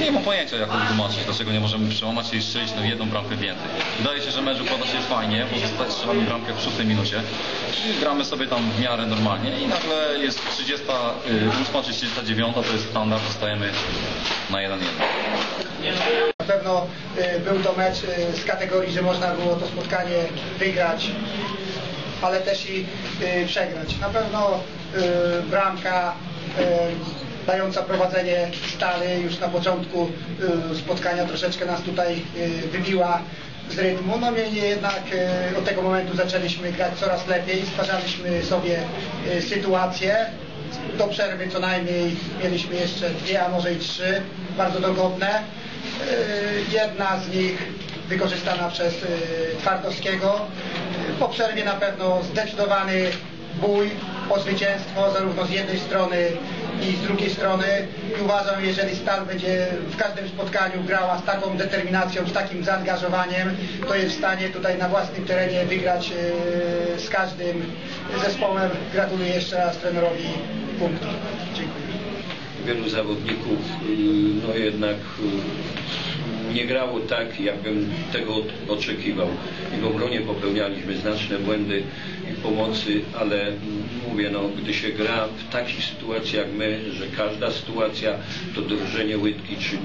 Nie mam pojęcia jak to wytłumaczyć, dlaczego nie możemy przełamać i strzelić no jedną bramkę więcej. Wydaje się, że mecz układa się fajnie, bo zostaje strzelamy bramkę w szóstej minucie. Gramy sobie tam w miarę normalnie i nagle jest 38 czy 39, to jest standard, zostajemy na 1-1. Na pewno y, był to mecz y, z kategorii, że można było to spotkanie wygrać, ale też i y, przegrać. Na pewno y, bramka y, dająca prowadzenie stale już na początku y, spotkania troszeczkę nas tutaj y, wybiła z rytmu. No niemniej jednak y, od tego momentu zaczęliśmy grać coraz lepiej, stwarzaliśmy sobie sytuację. Do przerwy co najmniej mieliśmy jeszcze dwie, a może i trzy bardzo dogodne. Jedna z nich wykorzystana przez Twardowskiego. Po przerwie na pewno zdecydowany bój o zwycięstwo zarówno z jednej strony i z drugiej strony uważam, jeżeli Stal będzie w każdym spotkaniu grała z taką determinacją, z takim zaangażowaniem, to jest w stanie tutaj na własnym terenie wygrać yy, z każdym zespołem. Gratuluję jeszcze raz trenerowi punktów. Dziękuję. wielu zawodników y, no jednak y, nie grało tak, jakbym tego oczekiwał. I w obronie popełnialiśmy znaczne błędy i pomocy, ale mówię, no, gdy się gra w takich sytuacjach jak my, że każda sytuacja to drżenie łydki, czy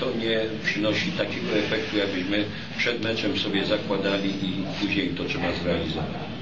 to nie przynosi takiego efektu, jakbyśmy przed meczem sobie zakładali i później to trzeba zrealizować.